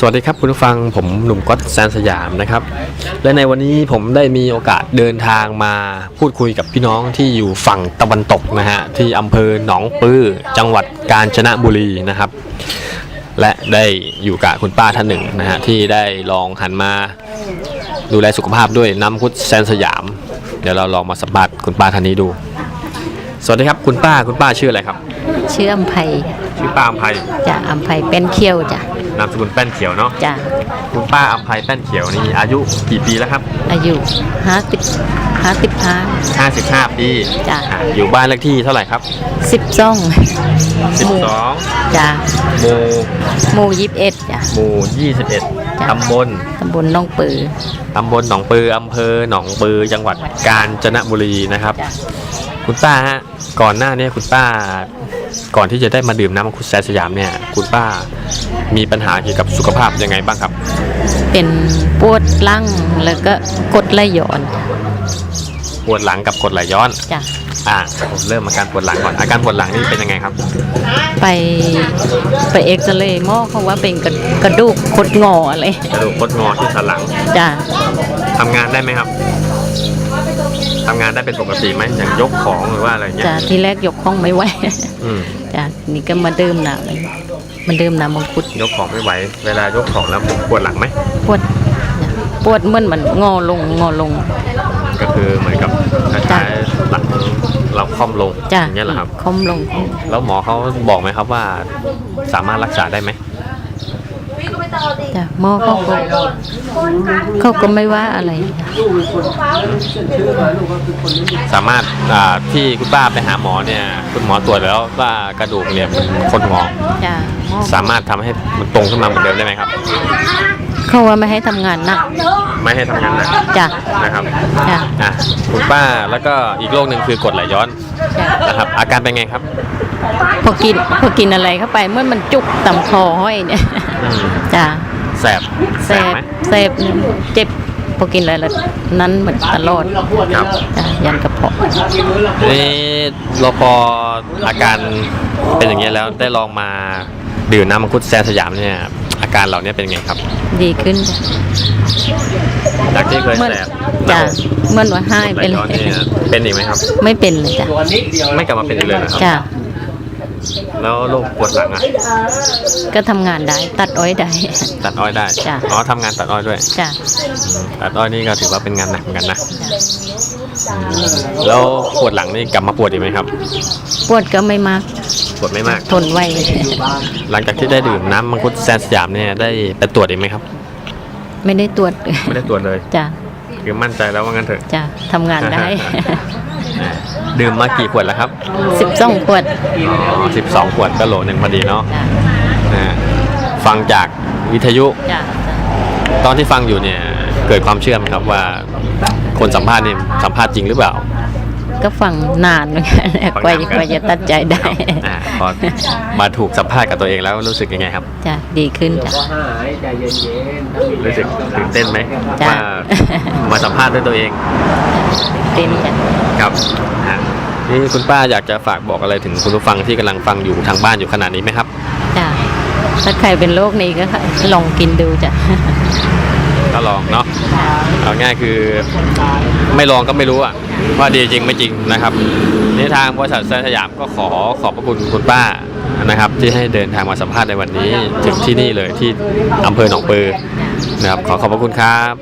สวัสดีครับคุณผู้ฟังผมหนุ่มก๊อตแซนสยามนะครับ และในวันนี้ผมได้มีโอกาสเดินทางมาพูดคุยกับพี่น้องที่อยู่ฝั่งตะวันตกนะฮะที่อำเภอหนองปื้อจังหวัดกาญจนบุรีนะครับ และได้อยู่กับคุณป้าท่านหนึ่งนะฮะที่ได้ลองหันมาดูแลสุขภาพด้วยน้ำคุดแซนสยาม เดี๋ยวเราลองมาสัมภาษณ์คุณป้าท่านนี้ดู สวัสดีครับคุณป้าคุณป้าชื่ออะไรครับ ชื่ออำไพชื่อป้าอัมภัยจ้ะอำไพเป็นเขี้ยวจ้ะ นามสกุลแป้นเขียวเนาะจ้ะคุณป้าอัมภัยแป้นเขียวนี่อายุกี่ปีแล้วครับ อายุห้าสิบห้าสิบห้า55 ปีจ้ะอะอยู่บ้านเลขที่เท่าไหร่ครับ สิบสอง12จ้ะหมู่หมู่ยิบเอ็ดจ้ะ หมู่จ้ะ 21ตำบลตำบลหน้องปือ ตำบลหนองปืออำเภอหนองปือจังหวัดกาญจนบุรีนะครับ จ้ะ คุณป้าฮะก่อนหน้าเนี้คุณป้า ก่อนที่จะได้มาดื่มน้ำมังคุดแซนสยามเนี่ย คุณป้ามีปัญหาเกี่ยวกับสุขภาพยังไงบ้างครับ เป็นปวดหลังแล้วก็กดไหลย้อนปวดหลังกับกรดไหลย้อน จ้ะอ่าผมเริ่มอาการปวดหลังก่อนอาการปวดหลังนี่เป็นยังไงครับ ไปไปเอ็กซเรย์หมอเขาว่าเป็นกระกระดูกคดงออะไรกระดูกคดงอที่สันหลังจ้ะทำงานได้ไหมครับ ทำงานได้เป็นปกติไหมอย่างยกของหรือว่าอะไรเงี้ยจ้ะที่แรกยกข้องไม่ไหวอืมจ้ะนี่ก็มาดื่มน้ำมาดื่มน้ำมังคุดยกของไม่ไหว เวลายกของแล้วปวดหลังไหมปวดปวดเหมื่อนมันงอลงงอลง ก็คือเหมือนกับคล้ายๆหลังเราค่อมลงจ้ะอย่างเงี้ยเหรอครับคอมลง แล้วหมอเขาบอกไหมครับว่าสามารถรักษาได้ไหม จ้ะหมอเขาก็เขาก็ไม่ว่าอะไรสามารถอ่าที่คุณป้าไปหาหมอเนี่ย คุณหมอตรวจแล้วว่ากระดูกเนี่ยมันคดงอจ้ะหมอสามารถทำให้มันตรงขึ้นมาเหมือนเดิมได้ไหมครับ เขาว่าไม่ให้ทำงานหนักไม่ให้ทำงานหนักจ้ะนะครับจ้ะอะคุณป้าแล้วก็อีกโรคหนึ่งคือกรดไหลย้อนจ้ะนะครับ อาการเป็นไงครับ พอกินพอกินอะไรเข้าไปเมื่อมันจุกต่ำคอห้อยเนี่ยอืมจ้ะแสบเสแสบพไหมเสพเจ็บพอกินอะไรแล้วนั้นเหมือนตลอดครับจ้ะยันกระเพาะนี่เราพออาการเป็นอย่างนี้ยแล้วได้ลองมาดื่มน้ำมังคุดแซนสยามเนี่ยอาการเหล่านี้เป็นไงครับ ดีขึ้นจ้ะจากที่เคยเหมื่อนแสบจ้ะเหมื่อนว่าให้ไหลไปเลย้อนยเนี่ยเป็นอีกไหมครับ ไม่เป็นเลยจ้ะไม่กลับมาเป็นอีกเลยนะครับจ้ะ แล้วโรคปวดหลังอะ ก็ทำงานได้ ตัดอ้อยได้ ตัดอ้อยได้ จ้ะ อ๋อทำงานตัดอ้อยด้วย จ้ะตัดอ้อยนี่ก็ถือว่าเป็นงานหนักเหมือนกันนะแล้วปวดหลังนี่กลับมาปวดอีกไหมครับ ปวดก็ไม่มากปวดไม่มาก ทนไหวหลังจากที่ได้ดื่มน้ำมังคุดแซนสยามเนี่ยได้ไปตรวจอีกไหมครับ ไม่ได้ตรวจไม่ได้ตรวจเลย จ้ะคือมั่นใจแล้วว่างั้นเถอะ จ้ะทำงานได้ ดื่มมากี่ขวดแล้วครับสิบสองขวดอ๋อสิบสองขวดก็โหลหนึ่งพอดีเนาะจ้ะอ่าฟังจากวิทยุ จ้ะตอนที่ฟังอยู่เนี่ยเกิดความเชื่อไหมครับว่าคนสัมภาษณ์นี่สัมภาษณ์จริงหรือเปล่า ก็ฟังนานเหมือนกันฟังกว่านานเหมือนกันกว่าจะตัดใจได้อ่าพอมาถูกสัมภาษณ์กับตัวเองแล้วรู้สึกยังไงครับ จ้ะดีขึ้นจ้ะ รู้สึกตื่นเต้นไหมจ้ะ ว่ามาสัมภาษณ์ด้วยตัวเองเต้นจ้ะ ครับอะนี่คุณป้าอยากจะฝากบอกอะไรถึงคุณผู้ฟังที่กำลังฟังอยู่ทางบ้านอยู่ขนาดนี้ไหมครับ จ้ะถ้าใครเป็นโรคนี้ก็ลองกินดูจ้ะ ก็ลองเนาะเอาง่ายคือไม่ลองก็ไม่รู้อะว่าดีจริงไม่จริงนะครับนี่ทางบริษัทแซนสยามก็ขอขอบพระคุณคุณป้านะครับ ที่ให้เดินทางมาสัมภาษณ์ในวันนี้ถึงที่นี่เลยที่อำเภอหนองปือนะครับขอขอบพระคุณครับ